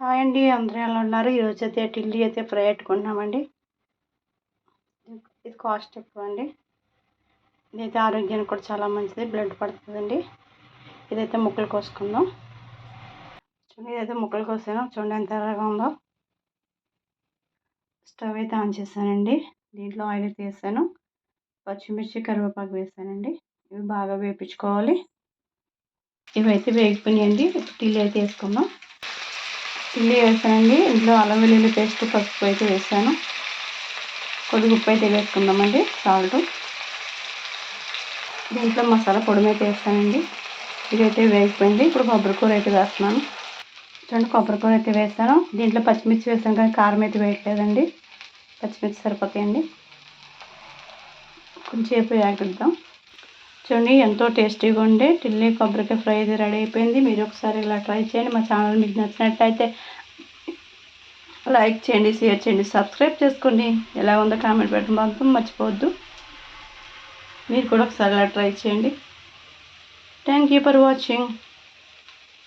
Hi అండి అందరూ ఎలా ఉన్నారు? ఈరోజు అయితే టిల్లీ అయితే ఫ్రై పెట్టుకుంటున్నామండి. ఇది కాస్ట్ ఎక్కువ అండి. ఇదైతే ఆరోగ్యానికి కూడా చాలా మంచిది బ్లడ్ పడుతుందండి. ఇదైతే ముక్కలు కోసుకుందాం. చూడండి ఇదైతే ముక్కలు కోసాను. చూడండి ఎంత ఎర్రగా ఉందో. స్టవ్ అయితే ఆన్ చేశానండి. దీంట్లో ఆయిల్ అయితే వేసాను. పచ్చిమిర్చి కరివేపాకు వేసానండి. ఇవి బాగా వేపించుకోవాలి. ఇవైతే వేగిపోయినాయండి. టిల్లీ అయితే వేసుకుందాం. చిల్లీ వేసానండి. ఇంట్లో అల్లం వెల్లుల్లి పేస్ట్ పసుపు అయితే వేసాను. కొద్దిగా ఉప్పు అయితే వేసుకుందామండి సాల్ట్. దీంట్లో మసాలా పొడి అయితే వేసానండి. ఇదైతే వేగిపోయింది. ఇప్పుడు కొబ్బరికూర అయితే వేస్తున్నాను. చూడండి కొబ్బరికూర అయితే వేస్తాను దీంట్లో పచ్చిమిర్చి వేసాను కానీ కారం అయితే వేయట్లేదండి. పచ్చిమిర్చి సరిపోతాయండి. కొంచెంసేపు వేగిద్దాం. చూడండి ఎంతో టేస్టీగా ఉండే టిల్లీ కొబ్బరికాయ ఫ్రై అయితే రెడీ అయిపోయింది. మీరు ఒకసారి ఇలా ట్రై చేయండి. మా ఛానల్ మీకు నచ్చినట్లయితే లైక్ చేయండి షేర్ చేయండి సబ్స్క్రైబ్ చేసుకోండి. ఎలా ఉందో కామెంట్ పెట్టడం మాత్రం మర్చిపోవద్దు. మీరు కూడా ఒకసారి ఇలా ట్రై చేయండి. Thank you for watching